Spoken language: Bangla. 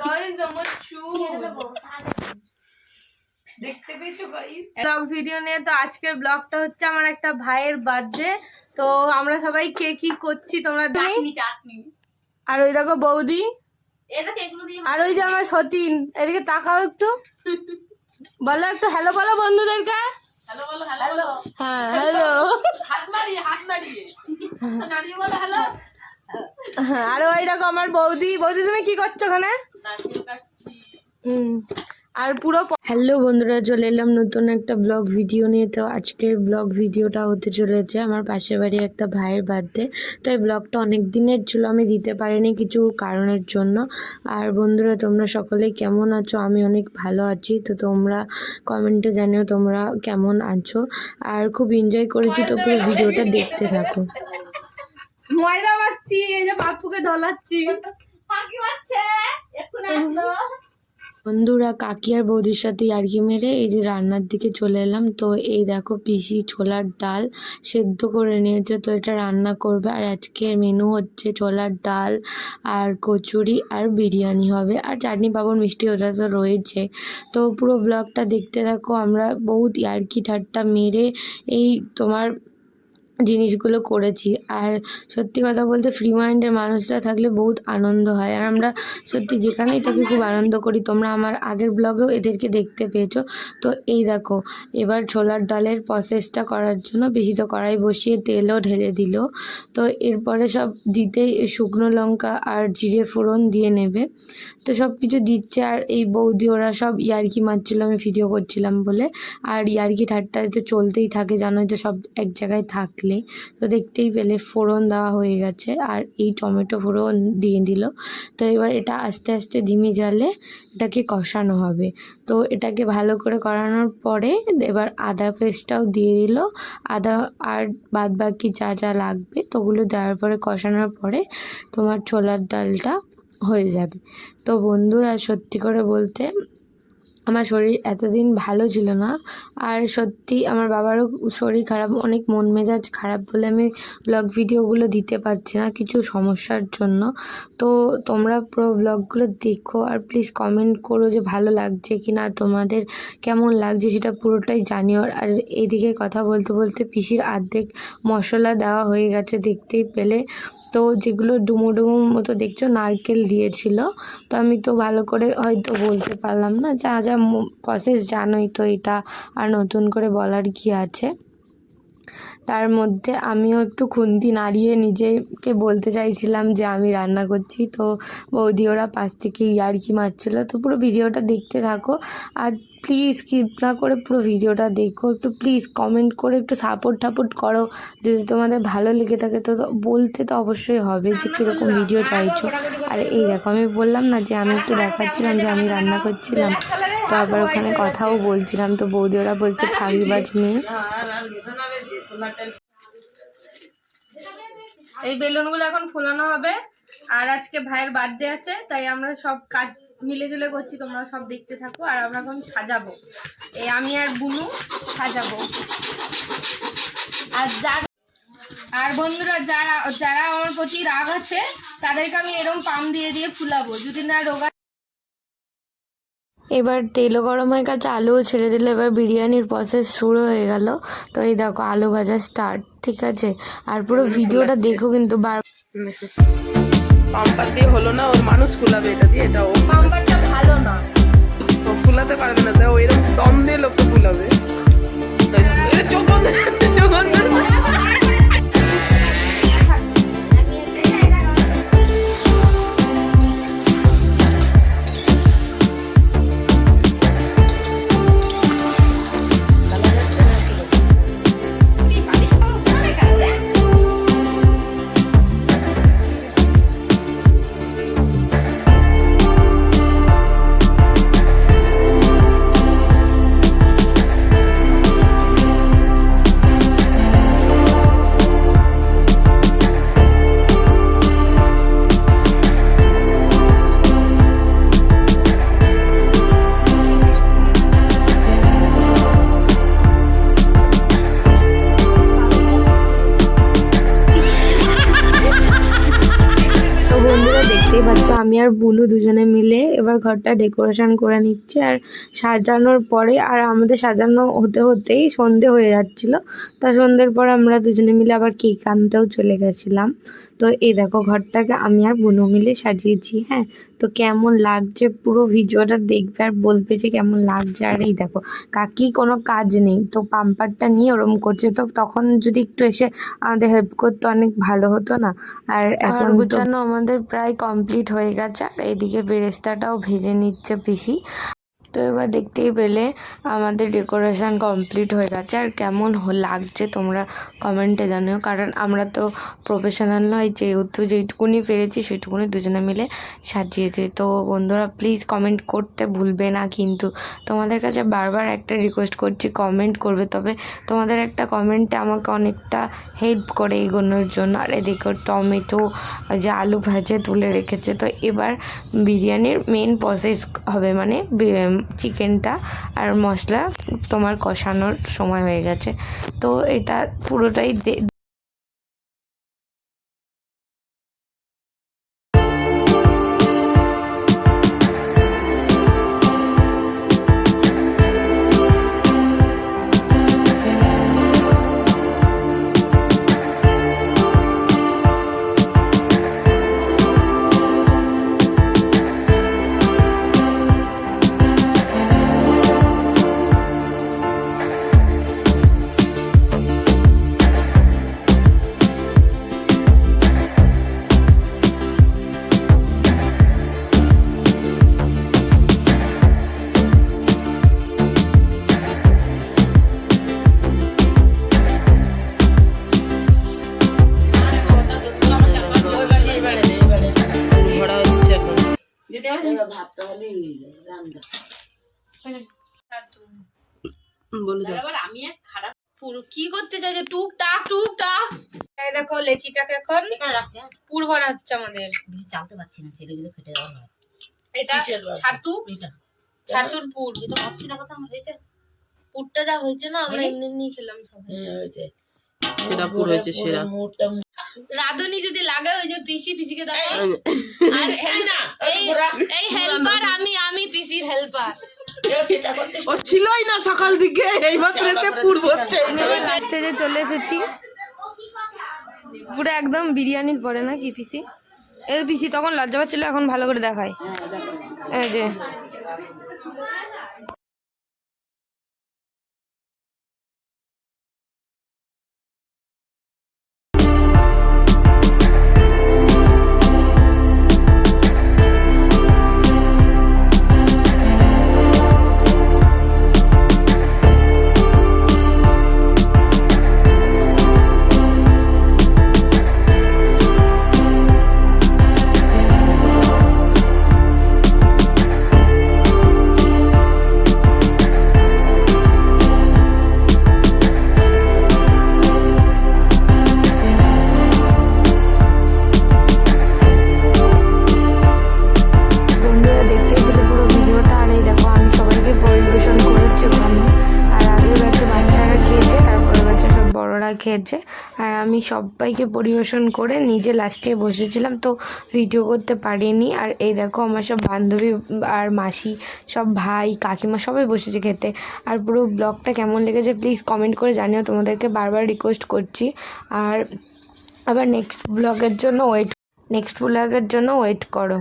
গাইস আমার চুল দেখতে পেয়েছ গাইস ব্লগ ভিডিও নিয়ে তো আজকের ব্লগটা হচ্ছে আমার একটা ভাইয়ের বার্থডে তো আমরা সবাই কে কি করছি তোমরা চাটনি আর ওই দেখো বৌদি। আর ওই যে আমার সতীন। এদিকে তাকাও একটু। বলো একটু হ্যালো বলো বন্ধুদেরকে। হ্যালো বলো হ্যালো বলো। হ্যাঁ হ্যালো হাত নাড়িয়ে হাত বলো হ্যালো আর ওই দেখো আমার বৌদি। বৌদি, তুমি কি করছ ওখানে? আর পুরো হ্যালো বন্ধুরা, চলে এলাম নতুন একটা ব্লগ ভিডিও নিয়ে। তো আজকের ব্লগ ভিডিওটা হতে চলেছে আমার পাশের বাড়ি একটা ভাইয়ের বার্থডে। তো এই ব্লগটা অনেক দিনের ছিল, আমি দিতে পারিনি কিছু কারণের জন্য। আর বন্ধুরা, তোমরা সকলে কেমন আছো? আমি অনেক ভালো আছি। তো তোমরা কমেন্টে জানিও তোমরা কেমন আছো। আর খুব এনজয় করেছি তো পুরো ভিডিওটা দেখতে থাকো। ময়দা মারছি এই যে পাপ্পুকে দলাচ্ছি পাখি বাচ্চা এক্ষুনি আসলো। বন্ধুরা কাকি আর বৌদির সাথে ইয়ার্কি মেরে এই যে রান্নার দিকে চলে এলাম। তো এই দেখো পিসি ছোলার ডাল সেদ্ধ করে নিয়েছে। তো এটা রান্না করবে। আর আজকের মেনু হচ্ছে ছোলার ডাল আর কচুরি আর বিরিয়ানি হবে। আর চাটনি পাঁপড় মিষ্টি ওটা তো রয়েছে। তো পুরো ব্লগটা দেখতে থাকো। আমরা বহুত ইয়ার্কি ঠাট্টা মেরে এই তোমার জিনিসগুলো করেছি। আর সত্যি কথা বলতে ফ্রি মাইন্ডের মানুষরা থাকলে বহুত আনন্দ হয়। আর আমরা সত্যি যেখানেই থাকি খুব আনন্দ করি, তোমরা আমার আগের ব্লগেও এদেরকে দেখতে পেয়েছ। তো এই দেখো, এবার ছোলার ডালের প্রসেসটা করার জন্য বেশি তো কড়াই বসিয়ে তেলও ঢেলে দিল। তো এরপরে সব দিতে শুকনো লঙ্কা আর জিরে ফোড়ন দিয়ে নেবে। তো সব কিছু দিচ্ছে আর এই বৌদি ওরা সব ইয়ার্কি মারছিল, আমি ভিডিও করছিলাম বলে। আর ইয়ার্কি ঠাট্টা তো চলতেই থাকে, জানোই তো সব এক জায়গায় থাকলে। তো দেখতেই পেলে, ফোড়ন দেওয়া হয়ে গেছে আর এই টমেটো ফোড়ন দিয়ে দিল। তো এবার এটা আস্তে আস্তে ধিমি জালে এটাকে কষানো হবে। তো এটাকে ভালো করে করানোর পরে এবার আদা পেস্টটাও দিয়ে দিল। আদা আর বাদ বাকি যা যা লাগবে তো ওগুলো দেওয়ার পরে, কষানোর পরে তোমার ছোলার ডালটা হয়ে যাবে। তো বন্ধুরা, সত্যি করে বলতে আমার শরীর এতদিন ভালো ছিল না। আর সত্যি আমার বাবারও শরীর খারাপ, অনেক মন মেজাজ খারাপ বলে আমি ব্লগ ভিডিওগুলো দিতে পারছি না কিছু সমস্যার জন্য। তো তোমরা পুরো ব্লগগুলো দেখো আর প্লিজ কমেন্ট করো যে ভালো লাগছে কি না তোমাদের কেমন লাগছে সেটা পুরোটাই জানিও। আর এদিকে কথা বলতে বলতে পিসির আর্ধেক মশলা দেওয়া হয়ে গেছে দেখতেই পেলে। তো যেগুলো ডুমো ডুমো মতো দেখছ, নারকেল দিয়েছিল। তো আমি তো ভালো করে হয়তো বলতে পারলাম না, যা যা প্রসেস জানোই তো এটা, আর নতুন করে বলার কি আছে। তার মধ্যে আমিও একটু খুন্তি নাড়িয়ে নিজেকে বলতে চাইছিলাম যে আমি রান্না করছি, তো বৌদি ওরা পাশ থেকে ইয়ার্কি মারছিলো। তো পুরো ভিডিওটা দেখতে থাকো, আর প্লিজ স্কিপ না করে পুরো ভিডিওটা দেখো। একটু প্লিজ কমেন্ট করে একটু সাপোর্ট টাপোর্ট করো। যদি তোমাদের ভালো লেগে থাকে তো বলতে তো অবশ্যই হবে যে কীরকম ভিডিও চাইছো। আর এই দেখো আমি বললাম না যে আমি একটু দেখাচ্ছিলাম যে আমি রান্না করছিলাম। তারপর ওখানে কথাও বলছিলাম তো বৌদি ওরা বলছে ফাঁকিবাজ মেয়ে এই বেলুনগুলো এখন ফুলানো হবে। আর আজকে ভাইয়ের বার্থডে আছে তাই আমরা সব কাজ মিলে জুলে করছি তোমরা সব দেখতে থাকো আর আমরা এখন সাজাবো। এই আমি আর বুনু সাজাবো। আর যার আর বন্ধুরা যারা যারা আমার প্রতি রাগ আছে তাদেরকে আমি এরকম পাম দিয়ে দিয়ে ফুলাবো। যদি না রোগা এবার তেলও গরম হয়ে গেছে আলুও ছেড়ে দিল এবার বিরিয়ানির প্রসেস শুরু হয়ে গেল। তো এই দেখো আলু ভাজা স্টার্ট ঠিক আছে? আর পুরো ভিডিওটা দেখো কিন্তু বার পাম্পার দিয়ে হলো না ওর মানুষ ফুলাবে এটা দিয়ে এটা ও পাম্পারটা ভালো না। ও ফুলাতে পারবে না তাই ও এরকম দম দিয়ে লোককে ফুলাবে। চোখ আর বুনু দুজনে মিলে এবার ঘরটা ডেকোরেশন করে নিচ্ছে আর সাজানোর পরে আর আমাদের সাজানো হতে হতেই সন্ধে হয়ে যাচ্ছিল। তা সন্ধ্যের পর আমরা দুজনে মিলে আবার কেক আনতেও চলে গেছিলাম। তো এই দেখো ঘরটাকে আমি আর বুনু মিলে সাজিয়েছি হ্যাঁ? তো কেমন লাগছে পুরো ভিডিওটা দেখবে আর বলবে যে কেমন লাগছে। আর এই দেখো কাকি কোনো কাজ নেই তো পাম্পারটা নিয়ে ওরম করছে তো তখন যদি একটু এসে আমাদের হেল্প করতে অনেক ভালো হতো না। আর এখন গুছানো আমাদের প্রায় কমপ্লিট হয়ে গেছে আর এদিকে বেরেস্তাটাও ভেজে নিচ্ছে পিসি। তো এবার দেখতেই পেলে আমাদের ডেকোরেশন কমপ্লিট হয়ে গেছে। আর কেমন লাগছে তোমরা কমেন্টে জানিও। কারণ আমরা তো প্রফেশনাল নয়, যেহেতু যেইটুকুনি পেরেছি সেটুকুনি দুজনে মিলে সাজিয়েছি। তো বন্ধুরা প্লিজ কমেন্ট করতে ভুলবে না কিন্তু তোমাদের কাছে বারবার একটা রিকোয়েস্ট করছি কমেন্ট করবে। তবে তোমাদের একটা কমেন্টে আমাকে অনেকটা হেল্প করে এগোনোর জন্য। আর এদিকে টমেটো যে আলু ভাজে তুলে রেখেছে। তো এবার বিরিয়ানির মেন প্রসেস হবে মানে চিকেনটা আর মশলা তোমার কষানোর সময় হয়ে গেছে। তো এটা পুরোটাই বলে দাও। আমি এক খারাপ পুরো কি করতে চাইছো টুকটাক টুকটাক এই দেখো লেচিটাকে এখন এখানে রাখছে পুর ভরা হচ্ছে আমাদের চালতে পারছি না ছেলেগুলো ফেটে যাওয়া হয় এটা ছাতু? এটা। ছাতুর পুর। এটা ভাবছি না কথা আমার হয়েছে। পুরটা যা হয়েছে না আমরা এমনি এমনি খেলাম সবাই সেরা পুরো হয়েছে সেরা। রাধুনি যদি লাগে ওই যে পিসি পিসিকে দেখো আর এই এই হেল্পার আমি আমি পিসির হেল্পার ও ছিলই না সকাল দিকে এইবার এসে পূর্ব হচ্ছে যে চলে এসেছি। পুরো একদম বিরিয়ানির পরে না কি পিসি? এর পিসি তখন লজ্জা পাচ্ছিল এখন ভালো করে দেখায়। এই যে। খেয়েছে। আর আমি সবাইকে পরিবেশন করে নিজে লাস্টে বসেছিলাম, তো ভিডিও করতে পারিনি। আর এই দেখো আমার সব বান্ধবী আর মাসি, সব ভাই, কাকিমা সবাই বসেছে খেতে। আর পুরো ব্লগটা কেমন লেগেছে প্লিজ কমেন্ট করে জানিও, তোমাদেরকে বারবার রিকোয়েস্ট করছি। আর আবার নেক্সট ব্লগের জন্য ওয়েট নেক্সট ব্লগের জন্য ওয়েট করো।